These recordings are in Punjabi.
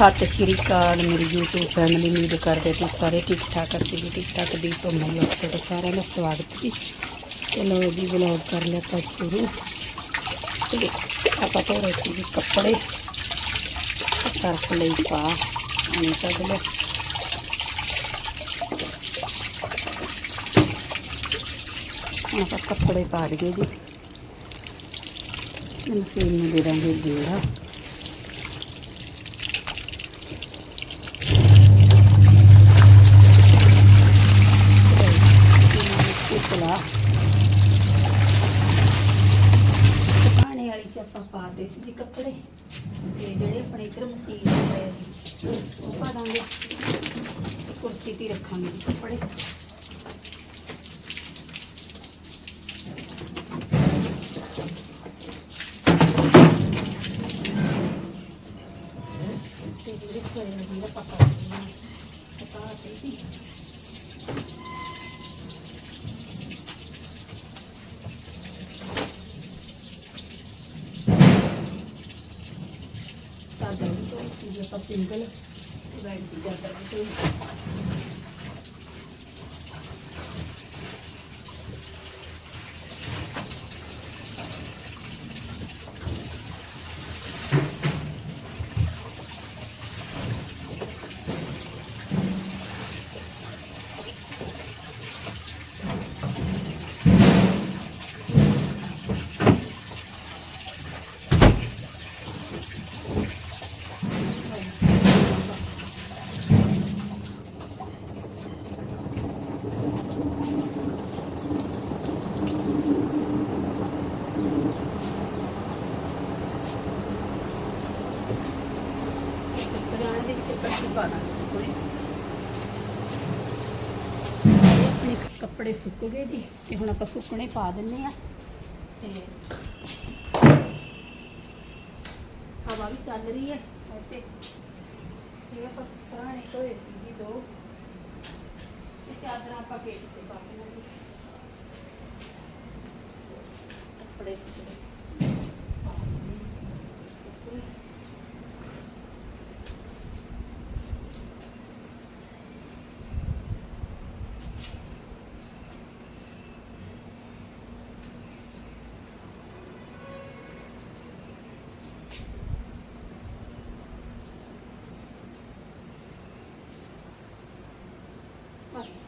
ਸਤਿ ਸ਼੍ਰੀ ਅਕਾਲ, ਮੇਰੀ YouTube ਫੈਮਿਲੀ ਉਮੀਦ ਕਰਦੇ ਤੁਸੀਂ ਸਾਰੇ ਠੀਕ ਠਾਕ ਅਸੀਂ ਵੀ ਠੀਕ ਠਾਕ ਦੀ ਤੋਂ ਮੈਂ ਤੁਹਾਡਾ ਸਾਰਿਆਂ ਦਾ ਸਵਾਗਤ ਜੀ। ਚਲੋ ਜੀ ਵਲੌਗ ਕਰ ਲਿਆ ਤਾਂ ਸ਼ੁਰੂ। ਆਪਾਂ ਤੋਂ ਰਹੇ ਜੀ ਕੱਪੜੇ। ਸਰਫ ਲਈ ਪਾ ਆਣੇ ਕੱਢ ਲਓ ਆਪਾਂ ਕੱਪੜੇ ਪਾ ਲਈਏ ਜੀ। ਮਸ਼ੀਨ ਨੂੰ ਦੇ ਦਾਂਗੇ ਗੇੜਾ। ਆਪਾਂ ਪਾਤੇ ਸੀ ਜੀ ਕੱਪੜੇ। ਤੇ ਜਿਹੜੇ ਆਪਣੇ ਇੱਧਰ ਮਸ਼ੀਨ ਪਏ ਸੀ, ਉਹ ਪਾ ਦਾਂਗੇ। ਕੁਰਸੀ ਤੇ ਰੱਖਾਂਗੇ ਕੱਪੜੇ ਤੇ ਜਿਹੜੇ ਪਏ ਨੇ ਜੀ ਆਪਾਂ ਪਾ ਦਿੰਦੇ ਹਾਂ ਪਾ ਤੇ ਜੀ ਸਾਡਾ ਸੀ ਜੇ ਆਪਾਂ ਸਿੰਗਲ ਬੈਡ ਦੀ ਚਾਦਰ ਵੀ ਤੋਂ ਪਜਾਣੇ ਦੇ ਵਿੱਚ ਪੱਟੀ ਪਾ ਦਾਂਗੇ ਅਸੀਂ ਕੋਈ ਇਹ ਆਪਣੇ ਕੱਪੜੇ ਸੁੱਕ ਗਏ ਜੀ ਤੇ ਹੁਣ ਆਪਾਂ ਸੁੱਕਣੇ ਪਾ ਦਿੰਨੇ ਆ ਤੇ ਹਵਾ ਵੀ ਚੱਲ ਰਹੀ ਹੈ ਵੈਸੇ। ਇਹ ਆਪਾਂ ਪੁਰਾਣੇ ਧੋਏ ਸੀ ਜੀ ਦੋ। ਤੇ ਚਾਦਰਾਂ ਆਪਾਂ ਗੇਟ ਤੇ ਪਾ ਕੇ ਕੱਪੜੇ ਸੁੱਕਣੇ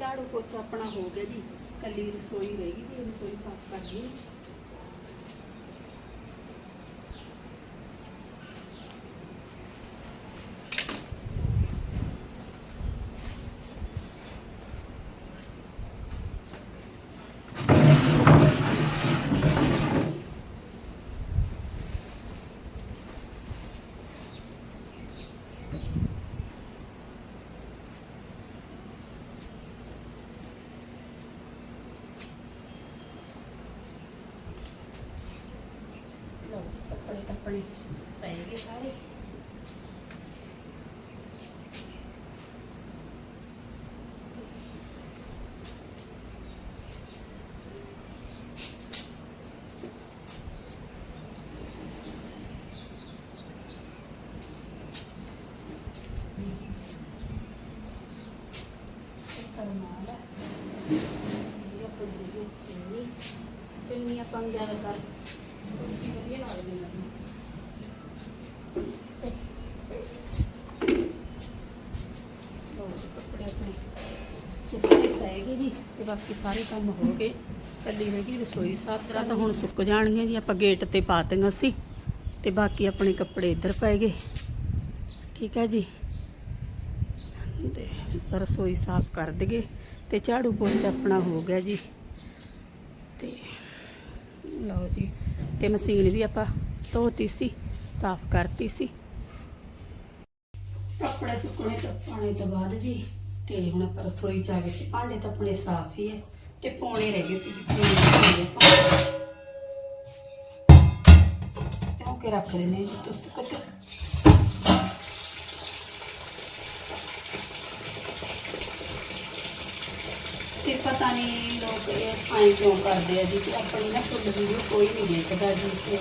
ਝਾੜੂ ਪੋਚਾ ਆਪਣਾ ਹੋ ਗਿਆ ਜੀ। ਕੱਲੀ ਰਸੋਈ ਰਹੇਗੀ ਜੀ ਰਸੋਈ ਸਾਫ਼ ਕਰਨੀ ਲਓ ਜੀ, ਕੱਪੜੇ ਤਾਂ ਆਪਣੇ ਪੈ ਗਏ ਸਾਰੇ ਕਰਮਾਲ ਹੈ ਇਹ ਆਪਣੀ ਜਿਹੜੀ ਚੁੰਨੀ ਚੁੰਨੀ ਆਪਾਂ ਨੂੰ ਜ਼ਿਆਦਾਤਰ ਥੋੜੀ ਜਿਹੀ ਵਧੀਆ ਲੱਗਦੀ ਮੈਨੂੰ ਲਓ ਜੀ, ਕੱਪੜੇ ਆਪਣੇ ਸੁੱਕਣੇ ਪੈ ਗਏ ਜੀ ਤੇ ਬਾਕੀ ਸਾਰੇ ਕੰਮ ਹੋ ਗਏ ਕੱਲੀ ਹੈਗੀ ਰਸੋਈ ਸਾਫ਼ ਤਰ੍ਹਾਂ ਤਾਂ ਹੁਣ ਸੁੱਕ ਜਾਣਗੀਆਂ ਜੀ ਆਪਾਂ ਗੇਟ ਤੇ ਪਾ ਦਿੱਤੀਆਂ ਸੀ ਤੇ ਬਾਕੀ ਆਪਣੇ ਕੱਪੜੇ ਇੱਧਰ ਪੈ ਗਏ ਠੀਕ ਹੈ ਜੀ? ਤੇ ਰਸੋਈ ਸਾਫ਼ ਕਰ ਦਈਏ ਤੇ ਝਾੜੂ ਪੋਚਾ ਆਪਣਾ ਹੋ ਗਿਆ ਜੀ। ਤੇ ਲਓ ਜੀ ਤੇ ਮਸ਼ੀਨ ਵੀ ਆਪਾਂ ਧੋਤੀ ਸੀ ਸਾਫ਼ ਕਰਤੀ ਸੀ। ਕੱਪੜੇ ਸੁੱਕਣੇ ਤੋਂ ਪਾਣੇ ਤੋਂ ਬਾਅਦ ਜੀ, ਤੇ ਹੁਣ ਆਪਾਂ ਰਸੋਈ ਚ ਆ ਗਏ ਸੀ। ਭਾਂਡੇ ਤਾਂ ਆਪਣੇ ਸਾਫ਼ ਹੀ ਹੈ ਤੇ ਪੌਣੇ ਰਹਿ ਗਏ ਸੀ ਜਿੱਥੇ ਕਿਉਂ ਕਿ ਰੱਖ ਲੈਨੇ ਤੁਸੀਂ ਕੁਝ ਤੇ ਪਤਾ ਨਹੀਂ ਲੋਕ ਇਹ ਐਂ ਕਿਉਂ ਕਰਦੇ ਆ ਜੀ ਕਿ ਆਪਣੀ ਨਾ ਫੁੱਲ ਵੀਡੀਓ ਕੋਈ ਨਹੀਂ ਦੇਖਦਾ ਜੀ, ਤੇ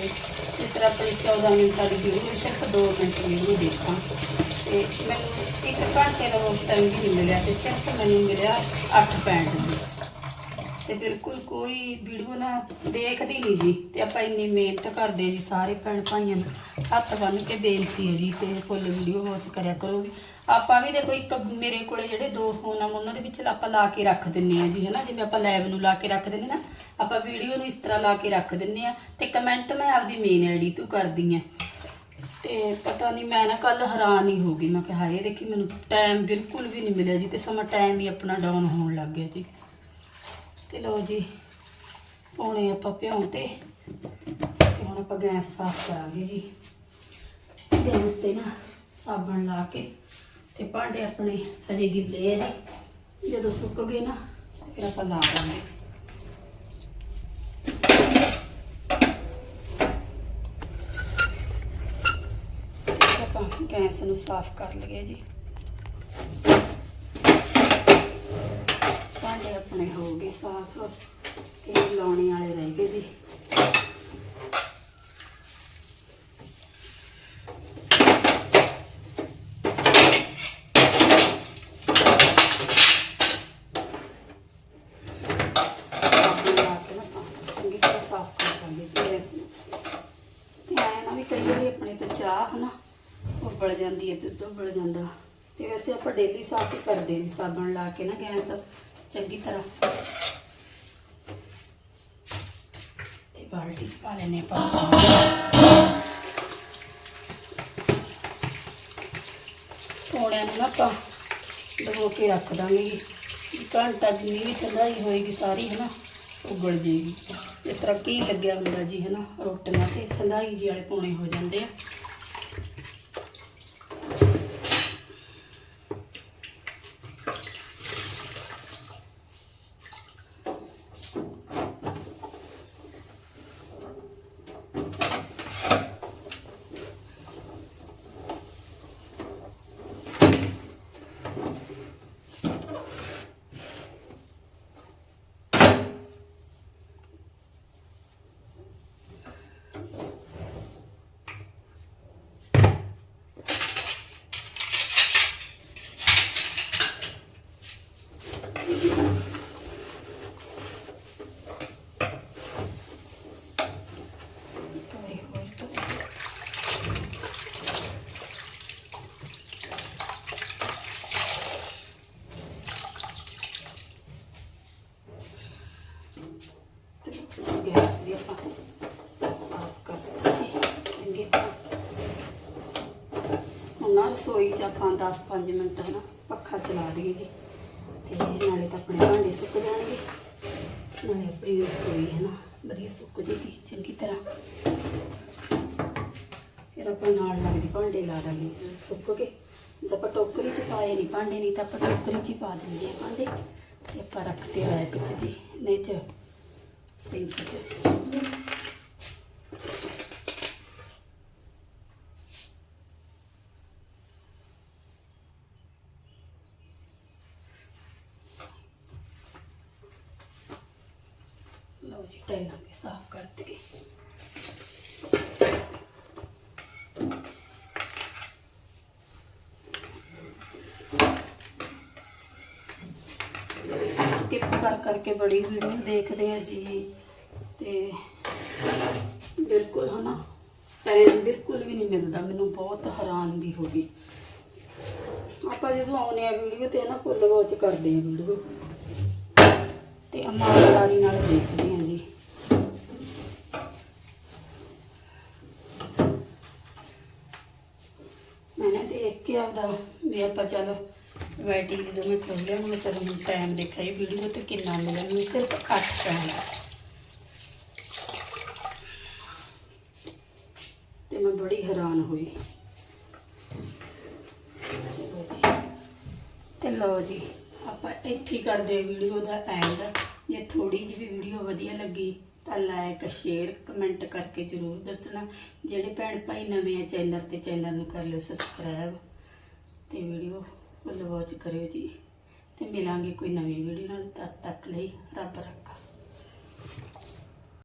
ਇਸ ਤਰ੍ਹਾਂ ਆਪਣੀ 14 ਮਿੰਟਾਂ ਦੀ ਵੀਡੀਓ ਸਿਰਫ 2 ਮਿੰਟ ਵੀਡੀਓ ਦੇਖਾਂ। ਤੇ ਮੈਨੂੰ ਇੱਕ ਘੰਟੇ ਦਾ ਉਸ ਟਾਈਮ ਵੀ ਨਹੀਂ ਮਿਲਿਆ ਤੇ ਸਿਰਫ ਮੈਨੂੰ ਮਿਲਿਆ 8 ਪੈਂਟ ਜੀ ਤੇ ਬਿਲਕੁਲ ਕੋਈ ਵੀਡੀਓ ਨਾ ਦੇਖਦੀ ਨਹੀਂ ਜੀ ਤੇ ਆਪਾਂ ਇੰਨੀ ਮਿਹਨਤ ਕਰਦੇ ਜੀ ਸਾਰੇ ਭੈਣ ਭਾਈਆਂ ਨੂੰ। ਹੱਥ ਬੰਨ੍ਹ ਕੇ ਬੇਨਤੀ ਹੈ ਜੀ ਤੇ ਫੁੱਲ ਵੀਡੀਓ ਵਾਚ ਕਰਿਆ ਕਰੋ ਆਪਾਂ ਵੀ ਦੇਖੋ ਇੱਕ ਮੇਰੇ ਕੋਲੇ ਜਿਹੜੇ ਦੋ ਫੋਨ ਆ ਉਹਨਾਂ ਦੇ ਵਿੱਚ ਆਪਾਂ ਲਾ ਕੇ ਰੱਖ ਦਿੰਨੇ ਆ ਜੀ, ਹਨਾ? ਜਿਵੇਂ ਆਪਾਂ ਲੈਬ ਨੂੰ ਲਾ ਕੇ ਰੱਖ ਦਿੰਨੇ ਨਾ, ਆਪਾਂ ਵੀਡੀਓ ਨੂੰ ਇਸ ਤਰ੍ਹਾਂ ਲਾ ਕੇ ਰੱਖ ਦਿੰਨੇ ਆ ਤੇ ਕਮੈਂਟ ਮੈਂ ਆਪਦੀ ਮੇਨ ਆਈਡੀ ਤੋਂ ਕਰਦੀ ਆ ਤੇ ਪਤਾ ਨਹੀਂ ਮੈਂ ਨਾ ਕੱਲ ਹੈਰਾਨ ਹੀ ਹੋ ਗਈ, ਮੈਂ ਕਿਹਾ ਹਾਏ, ਦੇਖੀ ਮੈਨੂੰ ਟਾਈਮ ਬਿਲਕੁਲ ਵੀ ਨਹੀਂ ਮਿਲਿਆ ਜੀ ਤੇ ਸਮਾਂ ਟਾਈਮ ਵੀ ਆਪਣਾ ਡਾਊਨ ਹੋਣ ਲੱਗ ਗਿਆ ਜੀ। ਤੇ ਲਓ ਜੀ ਪਾਉਣੇ ਆਪਾਂ ਭਿਉਂ ਤੇ ਤੇ ਹੁਣ ਆਪਾਂ ਗੈਸ ਸਾਫ਼ ਕਰਾਂਗੇ ਜੀ। ਗੈਸ ਤੇ ਨਾ ਸਾਬਣ ਲਾ ਕੇ ਤੇ ਭਾਂਡੇ ਆਪਣੇ ਹਜੇ ਗਿੱਲੇ ਆ ਜੀ। ਜਦੋਂ ਸੁੱਕ ਗਏ ਨਾ ਫਿਰ ਆਪਾਂ ਲਾ ਦਾਂਗੇ। ਗੈਸ ਨੂੰ ਸਾਫ਼ ਕਰ ਲਈਏ ਜੀ। ਭਾਂਡੇ ਆਪਣੇ ਹੋ ਗਏ ਸਾਫ਼ ਤੇ ਲਾਉਣੇ ਵਾਲੇ ਰਹਿ ਗਏ ਜੀ ਸਾਬਣ ਲਾ ਕੇ ਨਾ ਆਪਾਂ ਚੰਗੀ ਤਰ੍ਹਾਂ ਸਾਫ਼ ਕਰ ਦਾਂਗੇ ਜੀ ਗੈਸ ਨੂੰ ਤੇ ਐਂ ਨਾ ਵੀ ਕਈ ਵਾਰੀ ਆਪਣੇ ਤੋਂ ਚਾਹ ਹਨਾ ਉਬਲ ਜਾਂਦੀ ਹੈ, ਦੁੱਧ ਉਬਲ ਜਾਂਦਾ। ਤੇ ਵੈਸੇ ਆਪਾਂ ਡੇਲੀ ਸਾਫ਼ ਹੀ ਕਰਦੇ ਜੀ ਸਾਬਣ ਲਾ ਕੇ ਨਾ ਗੈਸ, ਚੰਗੀ ਤਰ੍ਹਾਂ। ਤੇ ਬਾਲਟੀ ਚ ਪਾ ਲੈਨੇ ਆਪਾਂ। ਪੌਣਿਆਂ ਨੂੰ ਨਾ ਆਪਾਂ ਡਬੋ ਕੇ ਰੱਖ ਦਾਂਗੇ। ਘੰਟਾ ਜਿੰਨੀ ਵੀ ਠੰਡਾਈ ਹੋਏਗੀ ਸਾਰੀ ਹੈ ਨਾ ਉਬਲ ਜੇਗੀ ਇਸ ਤਰ੍ਹਾਂ ਕੀ ਲੱਗਿਆ ਹੁੰਦਾ ਜੀ ਹੈ ਨਾ ਰੋਟੀਆਂ ਤੇ ਠੰਡਾਈ ਜੀ ਵਾਲੇ ਪੌਣੇ ਹੋ ਜਾਂਦੇ ਆ ਇੱਕ ਵਾਰੀ ਹੋਰ ਤੋਂ ਤੇ ਗੈਸ ਵੀ ਆਪਾਂ ਸਾਫ਼ ਕਰ ਦਿੱਤੀ ਜੀ ਚੰਗੀ ਤਰ੍ਹਾਂ ਹੁਣ ਨਾ ਰਸੋਈ 'ਚ ਆਪਾਂ 10-5 ਮਿੰਟ ਹੈ ਨਾ ਪੱਖਾ ਚਲਾ ਦਈਏ ਜੀ। ਤੇ ਨਾਲੇ ਤਾਂ ਆਪਣੇ ਭਾਂਡੇ ਸੁੱਕ ਜਾਣਗੇ। ਨਾਲੇ ਆਪਣੀ ਰਸੋਈ ਹੈ ਨਾ ਵਧੀਆ ਸੁੱਕ ਜੇਗੀ, ਚੰਗੀ ਤਰ੍ਹਾਂ। ਫਿਰ ਆਪਾਂ ਨਾਲ ਲੱਗਦੀ ਭਾਂਡੇ ਲਾ ਦਾਂਗੇ ਸੁੱਕ ਕੇ ਜੇ ਆਪਾਂ ਟੋਕਰੀ 'ਚ ਪਾਏ ਨਹੀਂ ਭਾਂਡੇ ਨਹੀਂ ਤਾਂ ਆਪਾਂ ਟੋਕਰੀ 'ਚ ਹੀ ਪਾ ਦਿੰਦੇ ਆ ਭਾਂਡੇ। ਤੇ ਆਪਾਂ ਰੱਖਦੇ ਰੈਕ 'ਚ ਜੀ ਨੇ 'ਚ ਸਿੰਕ 'ਚ ਲਓ ਜੀ ਟਾਈਲਾਂ ਵੀ ਸਾਫ਼ ਕਰ ਦਈਏ ਸਕਿਪ ਕਰ ਕਰਕੇ ਬੜੀ ਵੀਡੀਓ ਦੇਖਦੇ ਆ ਜੀ। ਤੇ ਬਿਲਕੁਲ ਹਨਾ ਟਾਈਮ ਬਿਲਕੁਲ ਵੀ ਨਹੀਂ ਮਿਲਦਾ। ਮੈਨੂੰ ਬਹੁਤ ਹੈਰਾਨ ਵੀ ਹੋ ਗਈ। ਆਪਾਂ ਜਦੋਂ ਆਉਨੇ ਆ ਵੀਡੀਓ ਤੇ ਨਾ ਫੁੱਲ ਵਾਚ ਕਰਦੇ ਆ ਵੀਡੀਓ ਤੇ ਇਮਾਨਦਾਰੀ ਨਾਲ ਦੇਖਦੇ ਆ ਜੀ ਮੈंने ਦੇਖ ਵੀ ਆਪਾਂ ਚਲੋ ਵੈਟੀ ਜਦੋਂ ਮੈਂ ਖੋਲਿਆ ਮੈਂ ਚਲੋ ਮੈਂ ਟਾਈਮ ਦੇਖਿਆ ਇਹ ਵੀਡੀਓ ਤੇ ਕਿੰਨਾ ਮਿਲਿਆ, ਮੈਨੂੰ ਸਿਰਫ 8 ਟਾਈਮ ਤੇ ਮੈਂ ਬੜੀ ਹੈਰਾਨ ਹੋਈ। ਚਲੋ ਜੀ। ਤੇ ਲਓ ਜੀ, ਆਪਾਂ ਇੱਥੇ ਕਰਦੇ ਵੀਡੀਓ ਦਾ ਐਂਡ ਜੇ ਥੋੜੀ ਜਿਹੀ ਵੀ ਵੀਡੀਓ ਵਧੀਆ ਲੱਗੀ, ਤਾਂ ਲਾਈਕ ਸ਼ੇਅਰ ਕਮੈਂਟ ਕਰਕੇ ਜਰੂਰ ਦੱਸਣਾ। ਜਿਹੜੇ ਭੈਣ ਭਾਈ ਨਵੇਂ ਆ, ਚੈਨਲ ਤੇ ਚੈਨਲ ਨੂੰ ਕਰ ਲਿਓ ਸਬਸਕ੍ਰਾਈਬ ਤੇ ਵੀਡੀਓ ਫੁੱਲ ਵਾਚ ਕਰਿਓ ਜੀ। ਤੇ ਮਿਲਾਂਗੇ ਕੋਈ ਨਵੀਂ ਵੀਡੀਓ ਨਾਲ, ਤਦ ਤੱਕ ਲਈ ਰੱਬ ਰੱਖਾ।